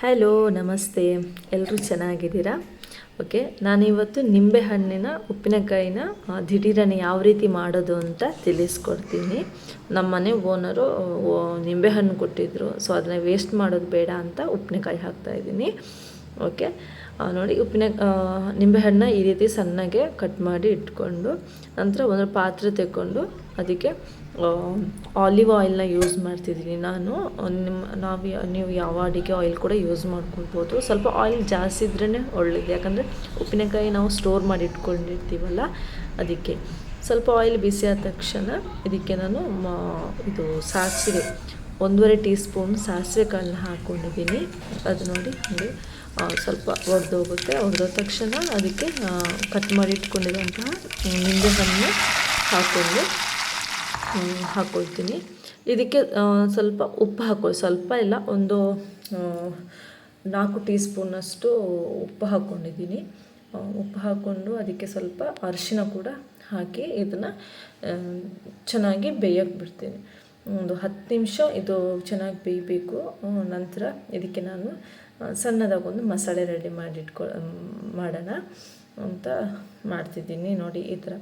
Hello ನಮಸ್ತೆ. ಎಲ್ಲರೂ ಚೆನ್ನಾಗಿದ್ದೀರಾ? ಓಕೆ ನಾನಿವತ್ತು ನಿಂಬೆಹಣ್ಣಿನ, ಉಪ್ಪಿನಕಾಯಿನ ದಿಢೀರನ್ನು ದಿಢೀರನೆ ಯಾವ ರೀತಿ ಮಾಡೋದು ಅಂತ ತಿಳಿಸ್ಕೊಡ್ತೀನಿ. ನಮ್ಮ ಮನೆ ಓನರು ನಿಂಬೆಹಣ್ಣು ಕೊಟ್ಟಿದ್ದರು ಸೊ ಅದನ್ನ ವೇಸ್ಟ್ ಮಾಡೋದು ಬೇಡ ಅಂತ ಉಪ್ಪಿನಕಾಯಿ ಹಾಕ್ತಾಯಿದ್ದೀನಿ ಓಕೆ ನೋಡಿ, ಉಪ್ಪಿನ ನಿಂಬೆಹಣ್ಣ ಈ ರೀತಿ ಸಣ್ಣಗೆ ಕಟ್ ಮಾಡಿ ಇಟ್ಕೊಂಡು ನಂತರ ಒಂದು ಪಾತ್ರೆ ತೆಕ್ಕೊಂಡು ಅದಕ್ಕೆ ಆಲಿವ್ ಆಯಿಲ್ನ ಯೂಸ್ ಮಾಡ್ತಿದ್ದೀನಿ ನಾನು. ನಿಮ್ಮ ನಾವು ನೀವು ಯಾವ ಅಡಿಗೆ ಆಯಿಲ್ ಕೂಡ ಯೂಸ್ ಮಾಡ್ಕೊಳ್ಬೋದು. ಸ್ವಲ್ಪ ಆಯಿಲ್ ಜಾಸ್ತಿ ಇದ್ರೇ ಒಳ್ಳೇದು. ಯಾಕಂದರೆ ಉಪ್ಪಿನಕಾಯಿ ನಾವು ಸ್ಟೋರ್ ಮಾಡಿ ಇಟ್ಕೊಂಡಿರ್ತೀವಲ್ಲ ಅದಕ್ಕೆ. ಸ್ವಲ್ಪ ಆಯಿಲ್ ಬಿಸಿ ಆದ ತಕ್ಷಣ ಇದಕ್ಕೆ ನಾನು ಇದು ಸಾಸಿವೆ ಒಂದೂವರೆ ಟೀ ಸ್ಪೂನ್ ಸಾಸಿವೆ ಕಾಳನ್ನ ಹಾಕ್ಕೊಂಡಿದ್ದೀನಿ ಅದು ನೋಡಿ ಹಾಗೆ ಸ್ವಲ್ಪ ಒಡೆದೋಗುತ್ತೆ ಒಡೆದ ತಕ್ಷಣ ಅದಕ್ಕೆ ಕಟ್ ಮಾಡಿ ಇಟ್ಕೊಂಡಿರುವಂತಹ ನಿಂಬೆಹಣ್ಣು ಹಾಕ್ಕೊಂಡು ಹ್ಮ್, ಹಾಕ್ಕೊಳ್ತೀನಿ ಇದಕ್ಕೆ ಸ್ವಲ್ಪ ಉಪ್ಪು ಹಾಕೋ ಸ್ವಲ್ಪ ಇಲ್ಲ, ಒಂದು ನಾಲ್ಕು ಟೀ ಸ್ಪೂನಷ್ಟು ಉಪ್ಪು ಹಾಕ್ಕೊಂಡಿದ್ದೀನಿ ಉಪ್ಪು ಹಾಕ್ಕೊಂಡು ಅದಕ್ಕೆ ಸ್ವಲ್ಪ ಅರಿಶಿನ ಕೂಡ ಹಾಕಿ ಇದನ್ನು ಚೆನ್ನಾಗಿ ಬೇಯಕ್ಕೆ ಬಿಡ್ತೀನಿ. ಒಂದು ಹತ್ತು ನಿಮಿಷ ಇದು ಚೆನ್ನಾಗಿ ಬೇಯಬೇಕು. ನಂತರ ಇದಕ್ಕೆ ನಾನು ಸಣ್ಣದಾಗಿ ಸಣ್ಣದಾಗೊಂದು ಮಸಾಲೆ ರೆಡಿ ಮಾಡಿಟ್ಕೊ ಮಾಡೋಣ. ಅಂತ ಮಾಡ್ತಿದ್ದೀನಿ ನೋಡಿ ಈ ಥರ.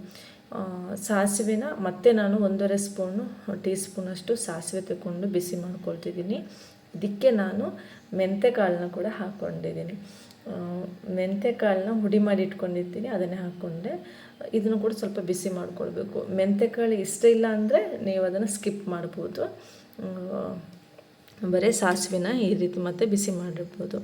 ಸಾಸಿವೆನ ಮತ್ತೆ ನಾನು ಒಂದೂವರೆ ಸ್ಪೂನು ಟೀ ಸ್ಪೂನಷ್ಟು ಸಾಸಿವೆ ತಗೊಂಡು ಬಿಸಿ ಮಾಡ್ಕೊಳ್ತಿದ್ದೀನಿ. ಇದಕ್ಕೆ ನಾನು ಮೆಂತೆ ಕಾಳನ್ನ ಕೂಡ ಹಾಕ್ಕೊಂಡಿದ್ದೀನಿ. ಆ, ಮೆಂತೆ ಕಾಳನ್ನ ಹುಡಿ ಮಾಡಿ ಇಟ್ಕೊಂಡಿರ್ತೀನಿ ಅದನ್ನೇ ಹಾಕ್ಕೊಂಡೆ. ಇದನ್ನು ಕೂಡ ಸ್ವಲ್ಪ ಬಿಸಿ ಮಾಡ್ಕೊಳ್ಬೇಕು. ಮೆಂತೆ ಕಾಳು ಇಷ್ಟ ಇಲ್ಲ ಅಂದರೆ ನೀವು ಅದನ್ನು ಸ್ಕಿಪ್ ಮಾಡ್ಬೋದು. ಬರೇ ಸಾಸಿವೆನ ಈ ರೀತಿ ಮತ್ತೆ ಬಿಸಿ ಮಾಡಿರ್ಬೋದು.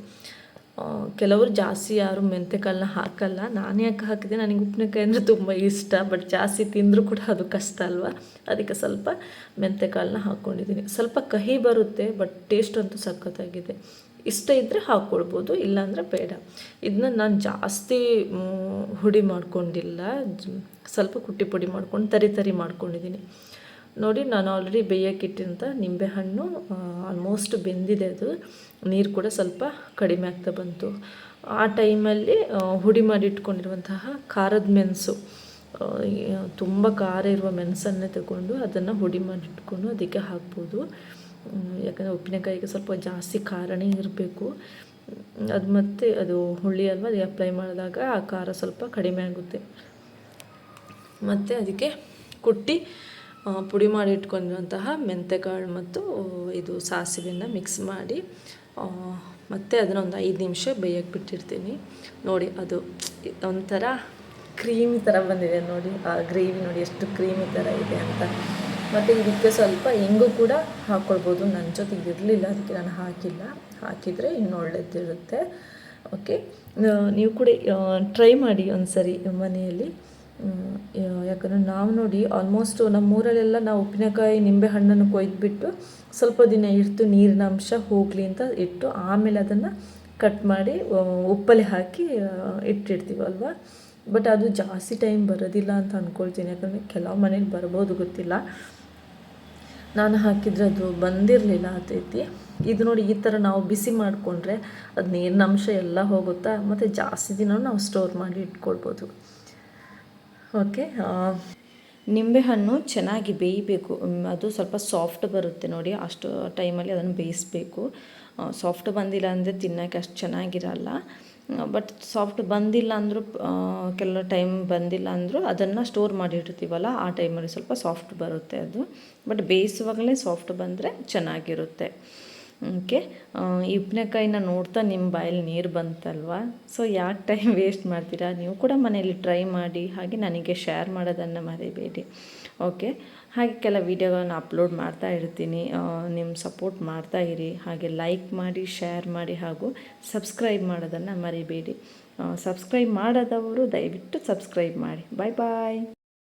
ಕೆಲವರು ಜಾಸ್ತಿ ಯಾರು ಮೆಂತೆಕಾಳನ್ನ ಹಾಕಲ್ಲ. ನಾನು ಯಾಕೆ ಹಾಕಿದೆ? ನನಗೆ ಉಪ್ಪಿನಕಾಯಿ ಅಂದರೆ ತುಂಬ ಇಷ್ಟ ಬಟ್ ಜಾಸ್ತಿ ತಿಂದರೂ ಕೂಡ ಅದು ಕಷ್ಟ ಅಲ್ವಾ? ಅದಕ್ಕೆ ಸ್ವಲ್ಪ ಮೆಂತೆಕಾಳನ್ನ ಹಾಕ್ಕೊಂಡಿದ್ದೀನಿ ಸ್ವಲ್ಪ ಕಹಿ ಬರುತ್ತೆ ಬಟ್ ಟೇಸ್ಟ್ ಅಂತೂ ಸಖತ್ತಾಗಿದೆ. ಇಷ್ಟ ಇದ್ದರೆ ಹಾಕ್ಕೊಳ್ಬೋದು ಇಲ್ಲಾಂದರೆ ಬೇಡ. ಇದನ್ನ ನಾನು ಜಾಸ್ತಿ ಹುಡಿ ಮಾಡ್ಕೊಂಡಿಲ್ಲ. ಸ್ವಲ್ಪ ಕುಟ್ಟಿ ಪುಡಿ ಮಾಡ್ಕೊಂಡು ತರಿ ತರಿ ಮಾಡ್ಕೊಂಡಿದ್ದೀನಿ. ನೋಡಿ, ನಾನು ಆಲ್ರೆಡಿ ಬೇಯಕ್ಕಿಟ್ಟಿಂತ ನಿಂಬೆಹಣ್ಣು ಆಲ್ಮೋಸ್ಟ್ ಬೆಂದಿದೆ ಅದು. ನೀರು ಕೂಡ ಸ್ವಲ್ಪ ಕಡಿಮೆ ಆಗ್ತಾ ಬಂತು. ಆ ಟೈಮಲ್ಲಿ ಹುಡಿ ಮಾಡಿ ಇಟ್ಕೊಂಡಿರುವಂತಹ ಖಾರದ ಮೆಣಸು ತುಂಬ ಖಾರ ಇರುವ ಮೆಣಸನ್ನೇ ತಗೊಂಡು ಅದನ್ನು ಹುಡಿ ಮಾಡಿ ಇಟ್ಕೊಂಡು ಅದಕ್ಕೆ ಹಾಕ್ಬೋದು. ಯಾಕಂದರೆ ಉಪ್ಪಿನಕಾಯಿಗೆ ಸ್ವಲ್ಪ ಜಾಸ್ತಿ ಖಾರನೇ ಇರಬೇಕು. ಅದು ಮತ್ತೆ ಅದು ಹುಳಿ ಅಲ್ವಾ ಅದಕ್ಕೆ ಅಪ್ಲೈ ಮಾಡಿದಾಗ ಆ ಖಾರ ಸ್ವಲ್ಪ ಕಡಿಮೆ ಆಗುತ್ತೆ. ಮತ್ತು ಅದಕ್ಕೆ ಕುಟ್ಟಿ ಪುಡಿ ಮಾಡಿ ಇಟ್ಕೊಂಡಿರುವಂತಹ ಮೆಂತೆಕಾಳು ಮತ್ತು ಇದು ಸಾಸಿವೆನ ಮಿಕ್ಸ್ ಮಾಡಿ ಮತ್ತು ಮತ್ತೆ ಅದನ್ನ ಒಂದು ಐದು ನಿಮಿಷ ಬೇಯಕ್ಕೆ ಬಿಟ್ಟಿರ್ತೀನಿ. ನೋಡಿ, ಅದು ಒಂಥರ ಕ್ರೀಮಿ ಥರ ಬಂದಿದೆ ನೋಡಿ, ಆ ಗ್ರೇವಿ ನೋಡಿ ಎಷ್ಟು ಕ್ರೀಮಿ ಥರ ಇದೆ ಅಂತ. ಮತ್ತು ಇದಕ್ಕೆ ಸ್ವಲ್ಪ ಹೆಂಗು ಕೂಡ ಹಾಕ್ಕೊಳ್ಬೋದು ನನ್ನ ಜೊತೆಗೆ ಇರಲಿಲ್ಲ, ಅದಕ್ಕೆ ನಾನು ಹಾಕಿಲ್ಲ. ಹಾಕಿದರೆ ಇನ್ನೂ ಒಳ್ಳೆಯದಿರುತ್ತೆ ಓಕೆ ನೀವು ಕೂಡ ಟ್ರೈ ಮಾಡಿ ಒಂದು ಸರಿ ಮನೆಯಲ್ಲಿ. ಯಾಕಂದರೆ ನಾವು ನೋಡಿ ಆಲ್ಮೋಸ್ಟ್ ನಮ್ಮೂರಲ್ಲೆಲ್ಲ ನಾವು ಉಪ್ಪಿನಕಾಯಿ ನಿಂಬೆ ಹಣ್ಣನ್ನು ಕೊಯ್ದುಬಿಟ್ಟು ಸ್ವಲ್ಪ ದಿನ ಇಟ್ಟು ನೀರಿನ ಅಂಶ ಹೋಗಲಿ ಅಂತ ಇಟ್ಟು ಆಮೇಲೆ ಅದನ್ನು ಕಟ್ ಮಾಡಿ ಉಪ್ಪಲ್ಲಿ ಹಾಕಿ ಇಟ್ಟಿರ್ತೀವಲ್ವ ಬಟ್ ಅದು ಜಾಸ್ತಿ ಟೈಮ್ ಬರೋದಿಲ್ಲ ಅಂತ ಅಂದ್ಕೊಳ್ತೀನಿ ಯಾಕಂದರೆ ಕೆಲವು ಮನೇಲಿ ಬರ್ಬೋದು ಗೊತ್ತಿಲ್ಲ. ನಾನು ಹಾಕಿದರೆ ಅದು ಬಂದಿರಲಿಲ್ಲ ಅತೈತಿ ಇದು ನೋಡಿ ಈ ಥರ ನಾವು ಬಿಸಿ ಮಾಡಿಕೊಂಡ್ರೆ ಅದು ನೀರಿನ ಅಂಶ ಎಲ್ಲ ಹೋಗುತ್ತಾ? ಮತ್ತು ಜಾಸ್ತಿ ದಿನ ನಾವು ಸ್ಟೋರ್ ಮಾಡಿ ಇಟ್ಕೊಳ್ಬೋದು. ಓಕೆ ನಿಂಬೆಹಣ್ಣು ಚೆನ್ನಾಗಿ ಬೇಯಬೇಕು. ಅದು ಸ್ವಲ್ಪ ಸಾಫ್ಟ್ ಬರುತ್ತೆ ನೋಡಿ, ಅಷ್ಟು ಟೈಮಲ್ಲಿ ಅದನ್ನು ಬೇಯಿಸಬೇಕು. ಸಾಫ್ಟ್ ಬಂದಿಲ್ಲ ಅಂದರೆ ತಿನ್ನೋಕ್ಕೆ ಅಷ್ಟು ಚೆನ್ನಾಗಿರಲ್ಲ. ಬಟ್ ಸಾಫ್ಟ್ ಬಂದಿಲ್ಲ ಅಂದರೂ ಕೆಲವು ಟೈಮ್ ಬಂದಿಲ್ಲ ಅಂದರೂ ಅದನ್ನು ಸ್ಟೋರ್ ಮಾಡಿ ಇಡ್ತೀವಲ್ಲ ಆ ಟೈಮಲ್ಲಿ ಸ್ವಲ್ಪ ಸಾಫ್ಟ್ ಬರುತ್ತೆ ಅದು. ಬಟ್ ಬೇಯಿಸುವಾಗಲೇ ಸಾಫ್ಟ್ ಬಂದರೆ ಚೆನ್ನಾಗಿರುತ್ತೆ. ಓಕೆ. ಈ ಉಪ್ಪಿನಕಾಯಿನ ನೋಡ್ತಾ ನಿಮ್ಮ ಬಾಯಲ್ಲಿ ನೀರು ಬಂತಲ್ವಾ? ಸೊ ಯಾಕೆ ಟೈಮ್ ವೇಸ್ಟ್ ಮಾಡ್ತೀರಾ? ನೀವು ಕೂಡ ಮನೆಯಲ್ಲಿ ಟ್ರೈ ಮಾಡಿ, ಹಾಗೆ ನನಗೆ ಶೇರ್ ಮಾಡೋದನ್ನು ಮರಿಬೇಡಿ. ಓಕೆ. ಹಾಗೆ ಕೆಲ ವೀಡಿಯೋಗಳನ್ನು ಅಪ್ಲೋಡ್ ಮಾಡ್ತಾ ಇರ್ತೀನಿ. ನಿಮ್ಮ ಸಪೋರ್ಟ್ ಮಾಡ್ತಾ ಇರಿ. ಹಾಗೆ ಲೈಕ್ ಮಾಡಿ ಶೇರ್ ಮಾಡಿ, ಹಾಗೂ ಸಬ್ಸ್ಕ್ರೈಬ್ ಮಾಡೋದನ್ನು ಮರಿಬೇಡಿ. ಸಬ್ಸ್ಕ್ರೈಬ್ ಮಾಡದವರು ದಯವಿಟ್ಟು ಸಬ್ಸ್ಕ್ರೈಬ್ ಮಾಡಿ. ಬಾಯ್ ಬಾಯ್